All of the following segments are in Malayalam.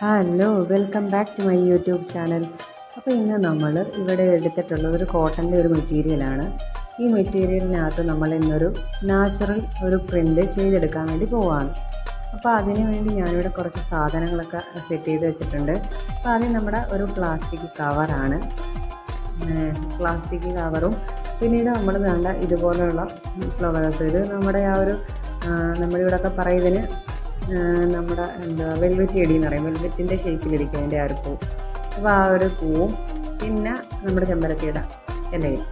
Hello welcome back to my YouTube channel അപ്പോൾ ഇന്ന് നമ്മൾ ഇവിടെ എടുത്തിട്ടുള്ളത് ഒരു കോട്ടന്റെ ഒരു മെറ്റീരിയലാണ് ഈ മെറ്റീരിയലിനകത്ത് നമ്മൾ ഇന്നൊരു നാച്ചുറൽ ഒരു പ്രിന്റ് ചെയ്തെടുക്കാൻ വേണ്ടി പോവാണ്. അപ്പോൾ അതിന് വേണ്ടി ഞാനിവിടെ കുറച്ച് സാധനങ്ങളൊക്കെ സെറ്റ് ചെയ്ത് വെച്ചിട്ടുണ്ട്. അപ്പോൾ ആദ്യം നമ്മുടെ ഒരു പ്ലാസ്റ്റിക് കവറാണ് പ്ലാസ്റ്റിക് കവറും പിന്നീട് നമ്മൾ വേണ്ട ഇതുപോലെയുള്ള ഫ്ലവേഴ്സ് ഇത് നമ്മുടെ ആ ഒരു നമ്മുടെ ഇവിടെയൊക്കെ പറയുന്നതിന് നമ്മുടെ എന്താ വെൽവെറ്റ് ചെടി എന്ന് പറയും. വെൽവെറ്റിന്റെ ഷേപ്പിലിരിക്കും അതിന്റെ ആ ഒരു പൂ. അപ്പോൾ ആ ഒരു പൂവും പിന്നെ നമ്മുടെ ചെമ്പരത്തിയുടെ ഇലയും.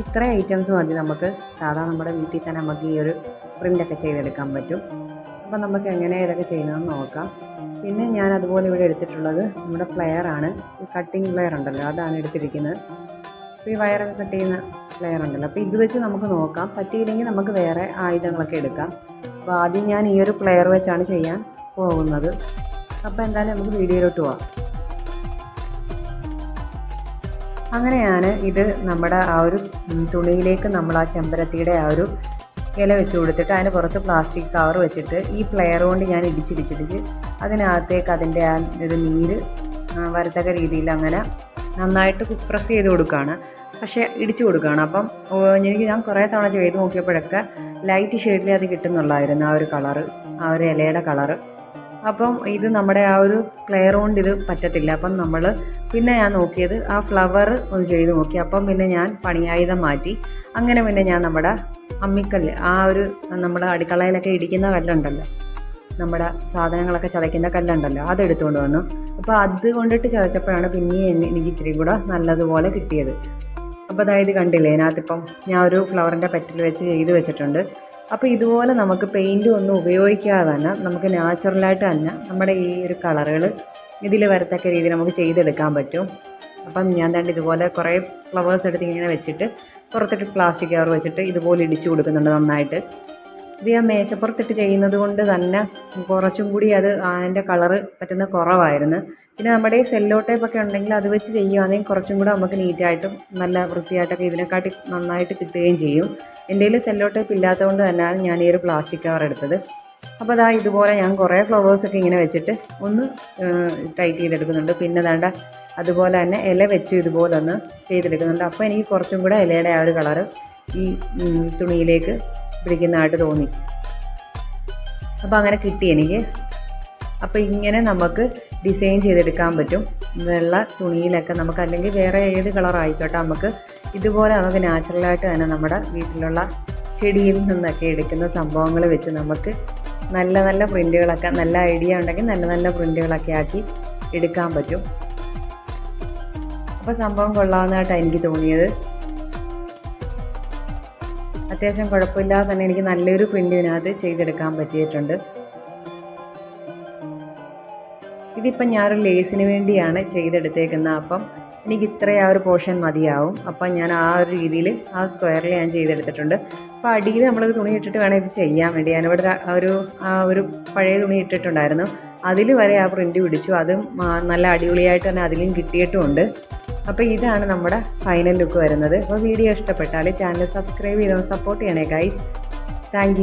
ഇത്ര ഐറ്റംസ് മതി നമുക്ക് സാധാ നമ്മുടെ വീട്ടിൽ തന്നെ നമുക്ക് ഈ ഒരു പ്രിന്റൊക്കെ ചെയ്തെടുക്കാൻ പറ്റും. അപ്പോൾ നമുക്ക് എങ്ങനെ ഇതൊക്കെ ചെയ്യണമെന്ന് നോക്കാം. പിന്നെ ഞാൻ അതുപോലെ ഇവിടെ എടുത്തിട്ടുള്ളത് നമ്മുടെ പ്ലെയർ ആണ്. കട്ടിങ് പ്ലെയർ ഉണ്ടല്ലോ അതാണ് എടുത്തിരിക്കുന്നത്. അപ്പോൾ ഈ വയറൊക്കെ കട്ട് ചെയ്യുന്ന പ്ലെയർ ഉണ്ടല്ലോ. അപ്പോൾ ഇത് വെച്ച് നമുക്ക് നോക്കാം. പറ്റിയില്ലെങ്കിൽ നമുക്ക് വേറെ ആയുധങ്ങളൊക്കെ എടുക്കാം. അപ്പോൾ ആദ്യം ഞാൻ ഈ ഒരു പ്ലെയർ വെച്ചാണ് ചെയ്യാൻ പോകുന്നത്. അപ്പോൾ എന്തായാലും നമുക്ക് വീഡിയോയിലോട്ട് പോവാം. അങ്ങനെയാണ് ഇത് നമ്മുടെ ആ ഒരു തുണിയിലേക്ക് നമ്മൾ ആ ചെമ്പരത്തിയുടെ ആ ഒരു ഇല വെച്ച് കൊടുത്തിട്ട് അതിന് പുറത്ത് പ്ലാസ്റ്റിക് കവർ വെച്ചിട്ട് ഈ പ്ലെയർ കൊണ്ട് ഞാൻ ഇടിച്ചിടിച്ചിടിച്ച് അതിനകത്തേക്ക് അതിന്റെ ആ ഒരു നീര് വരത്തക്ക രീതിയിൽ അങ്ങനെ നന്നായിട്ട് പ്രസ് ചെയ്ത് കൊടുക്കുകയാണ്. പക്ഷേ ഇടിച്ചു കൊടുക്കുകയാണ്. അപ്പം എനിക്ക് ഞാൻ കുറേ തവണ ചെയ്ത് നോക്കിയപ്പോഴൊക്കെ ലൈറ്റ് ഷെയ്ഡിൽ അത് കിട്ടുന്നുള്ളായിരുന്നു ആ ഒരു കളറ് ആ ഒരു ഇലയുടെ കളറ് അപ്പം ഇത് നമ്മുടെ ആ ഒരു ക്ലെയർ കൊണ്ട് ഇത് പറ്റത്തില്ല. അപ്പം നമ്മൾ പിന്നെ ഞാൻ നോക്കിയത് ആ ഫ്ലവർ ഒന്ന് ചെയ്ത് നോക്കി. അപ്പം പിന്നെ ഞാൻ പണിയായുധം മാറ്റി. അങ്ങനെ പിന്നെ ഞാൻ നമ്മുടെ അമ്മിക്കല്ല് ആ ഒരു നമ്മുടെ അടുക്കളയിലൊക്കെ ഇടിക്കുന്ന കല്ലുണ്ടല്ലോ നമ്മുടെ സാധനങ്ങളൊക്കെ ചതയ്ക്കുന്ന കല്ലുണ്ടല്ലോ അതെടുത്തുകൊണ്ട് വന്നു. അപ്പോൾ അത് കൊണ്ടിട്ട് ചതച്ചപ്പോഴാണ് പിന്നെയും എനിക്ക് ഇച്ചിരി കൂടെ നല്ലതുപോലെ കിട്ടിയത്. അപ്പോൾ അതായത് കണ്ടില്ലേ ഇതിനകത്തിപ്പം ഞാൻ ഒരു ഫ്ലവറിന്റെ പെറ്റിൽ വെച്ച് ചെയ്ത് വെച്ചിട്ടുണ്ട്. അപ്പോൾ ഇതുപോലെ നമുക്ക് പെയിന്റ് ഒന്നും ഉപയോഗിക്കാതെ തന്നെ നമുക്ക് നാച്ചുറലായിട്ട് തന്നെ നമ്മുടെ ഈ ഒരു കളറുകൾ ഇതിൽ വരത്തക്ക രീതിയിൽ നമുക്ക് ചെയ്തെടുക്കാൻ പറ്റും. അപ്പം ഞാൻ തന്നെ ഇതുപോലെ കുറേ ഫ്ലവേഴ്സ് എടുത്ത് ഇങ്ങനെ വെച്ചിട്ട് പുറത്തിട്ട് പ്ലാസ്റ്റിക് കവർ വെച്ചിട്ട് ഇതുപോലെ ഇടിച്ചു കൊടുക്കുന്നുണ്ട് നന്നായിട്ട്. ഇത് ഞാൻ മേശപ്പുറത്തിട്ട് ചെയ്യുന്നത് കൊണ്ട് തന്നെ കുറച്ചും കൂടി അത് അതിന്റെ കളറ് പറ്റുന്ന കുറവായിരുന്നു. പിന്നെ നമ്മുടെ ഈ സെല്ലോ ടേപ്പൊക്കെ ഉണ്ടെങ്കിൽ അത് വെച്ച് ചെയ്യുകയാണെങ്കിൽ കുറച്ചും കൂടെ നമുക്ക് നീറ്റായിട്ടും നല്ല വൃത്തിയായിട്ടൊക്കെ ഇതിനെക്കാട്ടി നന്നായിട്ട് കിട്ടുകയും ചെയ്യും. എന്റെ കയ്യിൽ സെല്ലോ ടേപ്പ് ഇല്ലാത്തതുകൊണ്ട് തന്നെയാണ് ഞാൻ ഈ ഒരു പ്ലാസ്റ്റിക് കവർ എടുത്തത്. അപ്പോൾ അതാ ഇതുപോലെ ഞാൻ കുറേ ഫ്ലവേഴ്സൊക്കെ ഇങ്ങനെ വെച്ചിട്ട് ഒന്ന് ടൈറ്റ് ചെയ്തെടുക്കുന്നുണ്ട്. പിന്നെ വേണ്ട അതുപോലെ തന്നെ ഇല വെച്ച് ഇതുപോലെ ഒന്ന് ചെയ്തെടുക്കുന്നുണ്ട്. അപ്പോൾ എനിക്ക് കുറച്ചും കൂടെ ഇലയുടെ ആ ഒരു കളറ് ഈ തുണിയിലേക്ക് പിടിക്കുന്നതായിട്ട് തോന്നി. അപ്പോൾ അങ്ങനെ കിട്ടി എനിക്ക്. അപ്പോൾ ഇങ്ങനെ നമുക്ക് ഡിസൈൻ ചെയ്തെടുക്കാൻ പറ്റും. വെള്ള തുണിയിലൊക്കെ നമുക്ക് അല്ലെങ്കിൽ വേറെ ഏത് കളർ ആയിക്കോട്ടെ നമുക്ക് ഇതുപോലെ നമുക്ക് നാച്ചുറലായിട്ട് തന്നെ നമ്മുടെ വീട്ടിലുള്ള ചെടിയിൽ നിന്നൊക്കെ എടുക്കുന്ന സംഭവങ്ങൾ വെച്ച് നമുക്ക് നല്ല നല്ല പ്രിന്റുകളൊക്കെ നല്ല ഐഡിയ ഉണ്ടെങ്കിൽ നല്ല നല്ല പ്രിന്റുകളൊക്കെ ആക്കി എടുക്കാൻ പറ്റും. അപ്പോൾ സംഭവം കൊള്ളാവുന്നതായിട്ടാണ് എനിക്ക് തോന്നിയത്. അത്യാവശ്യം കുഴപ്പമില്ലാതെ തന്നെ എനിക്ക് നല്ലൊരു പ്രിന്റ് ഇതിനകത്ത് ചെയ്തെടുക്കാൻ പറ്റിയിട്ടുണ്ട്. ഇതിപ്പം ഞാനൊരു ലേസിന് വേണ്ടിയാണ് ചെയ്തെടുത്തേക്കുന്നത് അപ്പം എനിക്ക് ഇത്ര ആ ഒരു പോർഷൻ മതിയാവും. അപ്പം ഞാൻ ആ ഒരു രീതിയിൽ ആ സ്ക്വയറിൽ ഞാൻ ചെയ്തെടുത്തിട്ടുണ്ട്. അപ്പോൾ അടിയിൽ നമ്മൾ തുണി ഇട്ടിട്ട് വേണം ഇത് ചെയ്യാൻ വേണ്ടി. ഞാനിവിടെ ഒരു- ഒരു പഴയ തുണി ഇട്ടിട്ടുണ്ടായിരുന്നു. അതിൽ വരെ ആ പ്രിന്റ് പിടിച്ചു. അതും നല്ല അടിപൊളിയായിട്ട് തന്നെ അതിലും കിട്ടിയിട്ടുമുണ്ട്. അപ്പോൾ ഇതാണ് നമ്മുടെ ഫൈനൽ ലുക്ക് വരുന്നത്. അപ്പോൾ വീഡിയോ ഇഷ്ടപ്പെട്ടാൽ ചാനൽ സബ്സ്ക്രൈബ് ചെയ്ത് സപ്പോർട്ട് ചെയ്യണേ ഗൈസ് താങ്ക്